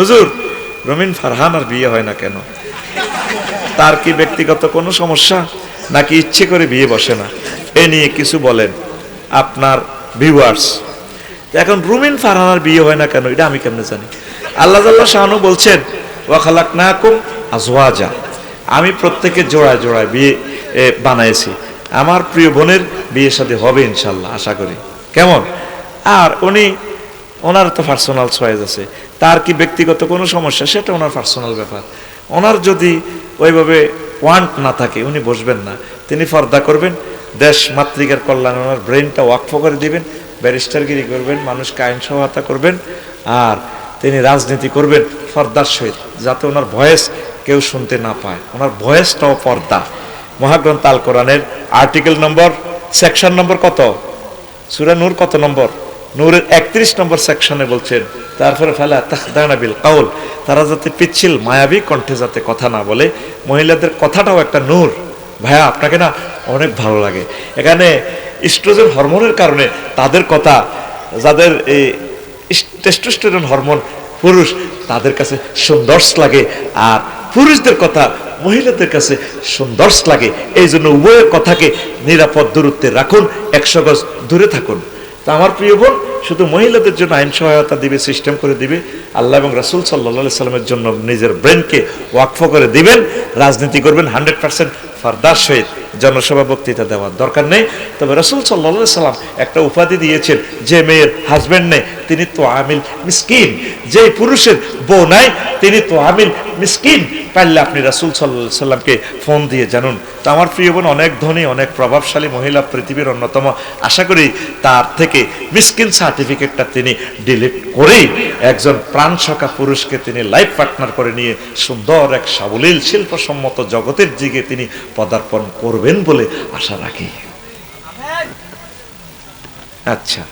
হুজুর, রমিন ফারহান আর বিয়ে হয় না কেন? তার কি ব্যক্তিগত কোনো সমস্যা? নাকি ইচ্ছে করে বিয়ে বসে না? এ নিয়ে কিছু বলেন আপনার ভিউয়ার্স এখন রুমিন ফারহানার বিয়ে হয় না কেন, এটা আমি কেমনে জানি? আল্লাহ জাল্লাহ শাহানু বলছেন ওয়াখালাক না কুম আজওয়াজা। আমি প্রত্যেকের জোড়ায় জোড়ায় বিয়ে বানাইছি। আমার প্রিয় বোনের বিয়ের সাথে হবে ইনশাল্লাহ, আশা করি। কেমন? আর উনি ওনার তো পার্সোনাল চয়েস আছে। তার কি ব্যক্তিগত কোনো সমস্যা? সেটা ওনার পার্সোনাল ব্যাপার। ওনার যদি ওইভাবে ওয়ান্ট না থাকে, উনি বসবেন না। তিনি ফর্দা করবেন, দেশ মাতৃকার কল্যাণ ওনার ব্রেনটা ওয়াকফ করে দিবেন, ব্যারিস্টারগিরি করবেন, মানুষকে আইন সহায়তা করবেন, আর তিনি রাজনীতি করবেন ফর্দার সহিত, যাতে ওনার ভয়েস কেউ শুনতে না পায়। ওনার ভয়েসটাও পর্দা মহাগ্রন্থ আল কোরআনের আর্টিকেল নম্বর সেকশন নম্বর কত? সুরা নূর কত নম্বর? নূরের একত্রিশ নম্বর সেকশনে বলছেন তারপরে ফেলা তাহদানা বিল কাউল। তারা যাতে পিচ্ছিল, মায়াবী কণ্ঠে যাতে কথা না বলে, মহিলাদের কথাটাও একটা নূর। ভাইয়া, আপনাকে না অনেক ভালো লাগে। এখানে ইস্ট্রোজেন হরমোনের কারণে তাদের কথা, যাদের এই টেস্টোস্টেরন হরমোন পুরুষ, তাদের কাছে সুন্দর লাগে। আর পুরুষদের কথা মহিলাদের কাছে সুন্দর লাগে। এই জন্য উভয়ের কথাকে নিরাপদ দূরত্বে রাখুন, একশো গজ দূরে থাকুন। তা আমার প্রিয় বোন, শুধু মহিলাদের জন্য আইন সহায়তা দিবে সিস্টেম করে দিবে। আল্লাহ এবং রাসুল সাল্লা সাল্লামের জন্য নিজের ব্রেনকে ওয়াকফ করে দিবেন। রাজনীতি করবেন হান্ড্রেড পার্সেন্ট ফারদার সহিত জনসভা বক্তৃতা দেওয়ার দরকার নেই। তবে রসুল সাল্লা সাল্লাম একটা উপাধি দিয়েছেন, যে মেয়ের হাজবেন্ড নেই, তিনি তো আমিল মিসকিন। যে পুরুষের বউ নাই, তিনি তো আমিল মিসকিন। পারলে আপনি রাসুল সাল্লাহ সাল্লামকে ফোন দিয়ে জানুন। তো আমার প্রিয় বোন, অনেক ধনী, অনেক প্রভাবশালী মহিলা পৃথিবীর অন্যতম। আশা করি তার থেকে মিসকিন সার্টিফিকেটটা তিনি ডিলিট করেই একজন প্রাণ সখা পুরুষকে তিনি লাইফ পার্টনার করে নিয়ে সুন্দর এক সাবলীল শিল্পসম্মত জগতের দিকে তিনি পদার্পণ করবেন বলে আশা রাখি। আচ্ছা।